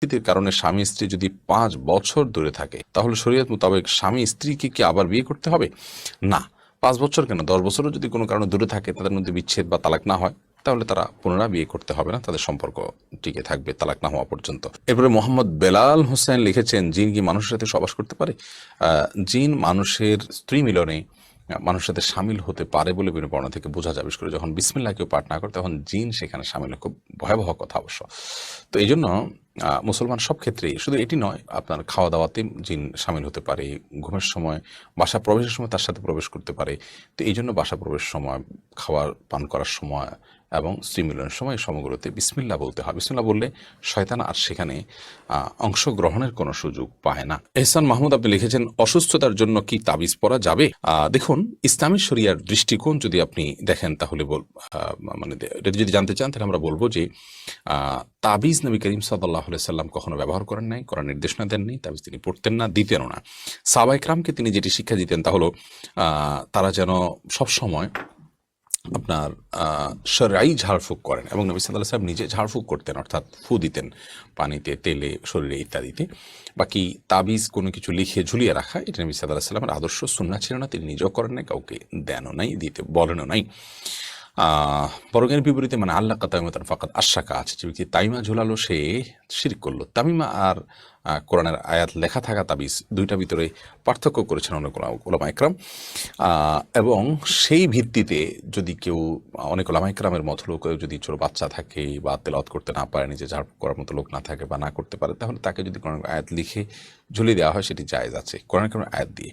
পরিস্থিতির কারণে স্বামী স্ত্রী যদি পাঁচ বছর দূরে থাকে, তাহলে শরীয়ত মোতাবেক স্বামী স্ত্রীকে কি আবার বিয়ে করতে হবে? না। পাঁচ বছর কেন? দশ বছরও যদি কোনো কারণে দূরে থাকে, তাদের মধ্যে বিচ্ছেদ বা তালাক না হয়, তাহলে তারা পুনরায় বিয়ে করতে হবে না, তাদের সম্পর্ক টিকে থাকবে তালাক না হওয়া পর্যন্ত। এরপরে মোহাম্মদ বেলাল হোসেন লিখেছেন, জিন কি মানুষের সাথে সবাস করতে পারে? জিন মানুষের স্ত্রী মিলনে মানুষের সাথে সামিল হতে পারে বলে বিভিন্ন থেকে বোঝা যাবে করে যখন বিসমিল্লাহ কেউ পাঠ না করে, তখন জিন সেখানে সামিল। খুব ভয়াবহ কথা অবশ্য। তো এই জন্য মুসলমান সব ক্ষেত্রেই, শুধু এটি নয়, আপনার খাওয়া দাওয়াতে জিন সামিল হতে পারে, ঘুমের সময় বাসা প্রবেশের সময় তার সাথে প্রবেশ করতে পারে। তো এই জন্য বাসা প্রবেশের সময়, খাওয়ার, পান করার সময় এবং শ্রীমিলনের সময় সমগ্রতে বিসমিল্লা বলতে হয়। বিসমিল্লা বললে শয়তান আর সেখানে অংশগ্রহণের কোনো সুযোগ পায় না। এহসান মাহমুদ আপনি লিখেছেন, অসুস্থতার জন্য কি তাবিজ পরা যাবে? দেখুন, ইসলামী শরিয়ার দৃষ্টিকোণ যদি আপনি দেখেন তাহলে বল মানে যদি জানতে চান তাহলে আমরা বলব যে তাবিজ নবী করিম সাল্লাহ সাল্লাম কখনো ব্যবহার করেন নাই, করার নির্দেশনা দেননি, তাবিজ তিনি পড়তেন না, দিতেনও না। সাবাইকরামকে তিনি যেটি শিক্ষা দিতেন তা হলো তারা যেন সবসময় আপনার সরাই ঝাড়ফুঁক করেন এবং নবী সাল্লাহ সাহেব নিজে ঝাড়ফুঁক করতেন, অর্থাৎ ফু দিতেন পানিতে, তেলে, শরীরে ইত্যাদিতে। বাকি তাবিজ কোনো কিছু লিখে ঝুলিয়ে রাখা, এটা নবী সাল্লাহ সাল্লামের আদর্শ সুন্না ছিল না, তিনি নিজেও করেন নাই, কাউকে দেনও নাই, দিতে, বলেনও নাই। বরং এর বিপরীতে মানে আল্লাহ কাতামিমাতান ফাকাত আশাকা আছে যে ব্যক্তি তাইমা ঝুলালো, সে শিরিক করল। তামিমা আর কোরআনের আয়াত লেখা থাকা তাবিজ দুইটা ভিতরে পার্থক্য করেছেন অনেক ওলা- ওলামা একরাম। এবং সেই ভিত্তিতে যদি কেউ, অনেক ওলামা একরামের মতো লোক যদি ছোট বাচ্চা থাকে বা তেলাওয়াত করতে না পারে, নিজে ঝাড় করার মতো লোক না থাকে বা না করতে পারে, তাহলে তাকে যদি কোরআন আয়াত লিখে ঝুলিয়ে দেওয়া হয়, সেটি জায়েজ আছে কোরআন একরামের আয়াত দিয়ে।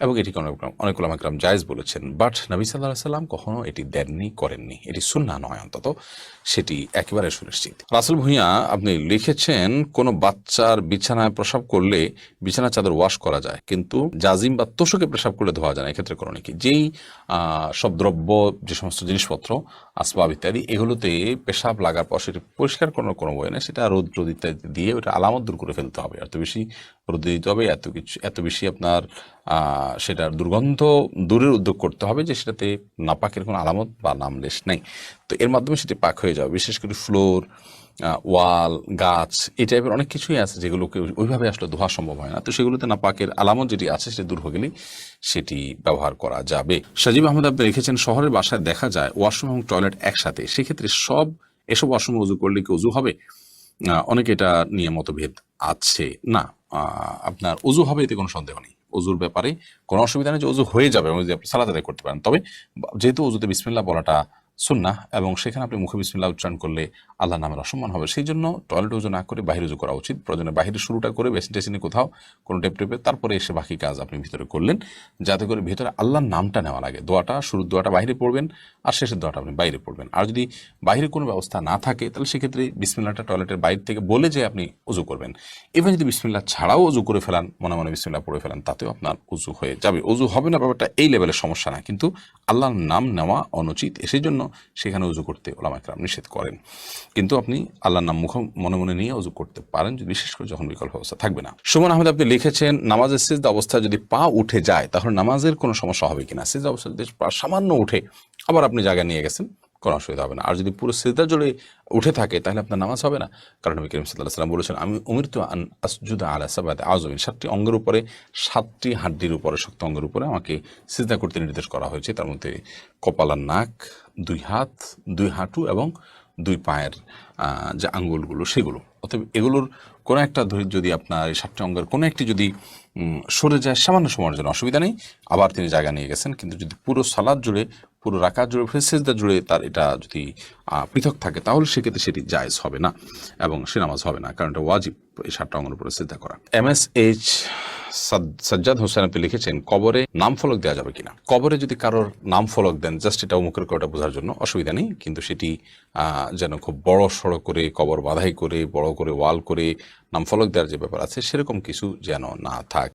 এবং এটি অনেক অনেক ওলামা একরাম জায়েজ বলেছেন। বাট নবী সাল্লাহ সাল্লাম কখনো এটি দেননি, করেননি। এটি সুন্না নয় অন্তত। সেটি একেবারে সুনিশ্চিত। রাসেল ভূঁইয়া আপনি লিখেছেন কোনো বাচ্চার বিছানায় প্রসাব করলে বিছানা চাদর ওয়াশ করা যায়। কিন্তু জাজিম বা তোষকে প্রসাব করলে ধোয়া যায় না, এক্ষেত্রে করণে কি? যেই সব দ্রব্য, যে সমস্ত জিনিসপত্র, আসবাব ইত্যাদি, এগুলোতে পেশাব লাগার পর সেটি পরিষ্কার করার কোনো বই না সেটা রোদ রোদ ইত্যাদি দিয়ে ওটা আলামত দূর করে ফেলতে হবে। অত বেশি রোদে দিতে হবে, এত কিছু, এত বেশি আপনার সেটার দুর্গন্ধ দূরের উদ্যোগ করতে হবে যে সেটাতে নাপাকের কোনো আলামত বা নামলেশ নেই। তো এর মাধ্যমে সেটি পাক হয়ে যাবে, বিশেষ করে ফ্লোর ওয়াল, গাছ, এই টাইপের অনেক কিছুই আছে যেগুলোকে ওইভাবে আসলে ধোয়া সম্ভব হয় না। তো সেগুলোতে না পাকের আলামত যেটি আছে সেটি দূর হয়ে গেলেই সেটি ব্যবহার করা যাবে। সাজিব আহমেদ, আপনি রেখেছেন শহরের বাসায় দেখা যায় ওয়াশরুম এবং টয়লেট একসাথে, সেক্ষেত্রে সব, এসব ওয়াশরুমে উজু করলে কি উজু হবে? অনেকে এটা নিয়ে মতভেদ আছে না। আপনার অজু হবে এতে কোনো সন্দেহ নেই। অজুর ব্যাপারে কোনো অসুবিধা নেই যে অজু হয়ে যাবে যদি আপনি সালাদ আদায় করতে পারেন। তবে যেহেতু অজুতে বিসমিল্লা বলাটা সুন্না এবং সেখানে আপনি মুখে বিসমিল্লাহ উচ্চারণ করলে আল্লাহ নামের অসম্মান হবে। সেই জন্য টয়লেট উজু না করে বাহির উজু করা উচিত। প্রয়োজনে বাহিরে শুরুটা করে বেসিন টেসিনে কোথাও কোনো টেপ টেপে তারপরে এসে বাকি কাজ আপনি ভিতরে করলেন। যাতে করে ভিতরে আল্লাহর নামটা নেওয়া লাগে। দোয়াটা, শুরুর দোয়াটা বাইরে পড়বেন আর শেষের দোয়াটা আপনি বাইরে পড়বেন। আর যদি বাইরে কোনো ব্যবস্থা না থাকে, তাহলে সেক্ষেত্রে বিসমিল্লাটা টয়লেটের বাইরে থেকে বলে যে আপনি উজু করবেন। এবার যদি বিসমিল্লা ছাড়াও উজু করে ফেলান, মনে মনে বিসমিল্লা পড়ে ফেলান, তাতেও আপনার উজু হয়ে যাবে। উজু হবে না ব্যাপারটা এই লেভেলের সমস্যা না। কিন্তু আল্লাহর নাম নেওয়া অনুচিত। সেই জন্য সেখানে উজু করতে ওলামা একরাম নিষেধ করেন। কিন্তু আপনি আল্লাহর নাম মুখ মনে মনে নিয়ে উজু করতে পারেন বিশেষ করে যখন বিকল্প অবস্থা থাকবে না। সুমন আহমেদ, আপনি লিখেছেন, নামাজের সিজদা অবস্থা যদি পা উঠে যায়, তাহলে নামাজের কোনো সমস্যা হবে কিনা? সিজদা অবস্থা যদি পা সামান্য উঠে, আবার আপনি জায়গা নিয়ে গেছেন কোনো অসুবিধা হবে না। আর যদি পুরো সিজদা জুড়ে উঠে থাকে, তাহলে আপনার নামাজ হবে না। কারণ নবী করিম সাল্লাহ সাল্লাম বলেছেন, আমি উমিরতু আন আসজুদা আলা সাবাদ আজমিন সাতটি অঙ্গের উপরে, সাতটি হাড্ডির উপরে, শক্ত অঙ্গের উপরে আমাকে সিজদা করতে নির্দেশ করা হয়েছে। তার মধ্যে কপালার নাক, দুই হাত, দুই হাঁটু এবং দুই পায়ের যে আঙ্গুলগুলো, সেগুলো। অতএব এগুলোর কোনো একটা যদি আপনার এই সাতটি অঙ্গের কোনো একটি যদি সরে যায়, সামান্য সময়ের জন্য অসুবিধা নেই। আবার তিনি জায়গা নিয়ে গেছেন, কিন্তু যদি পুরো সালাদ জুড়ে, পুরো রাকাত জুড়ে ফেসেজদা জুড়ে তার এটা যদি পৃথক থাকে, তাহলে সেক্ষেত্রে সেটি জায়জ হবে না এবং সে নামাজ হবে না, কারণ এটা ওয়াজিব এই সাতটা অঙ্গের উপরে সিদ্ধা করা। M S H Sajjad Hossain আপনি লিখেছেন, কবরে নাম ফলক দেওয়া যাবে কিনা? কবরে যদি কারোর নাম ফলক দেন, জাস্ট এটা অমুকের কটা বোঝার জন্য অসুবিধা নেই, কিন্তু সেটি যেন খুব বড় সড়ো করে, কবর বাধাই করে, বড় করে, ওয়াল করে নাম ফলক দেওয়ার যে ব্যাপার আছে, সেরকম কিছু যেন না থাকে।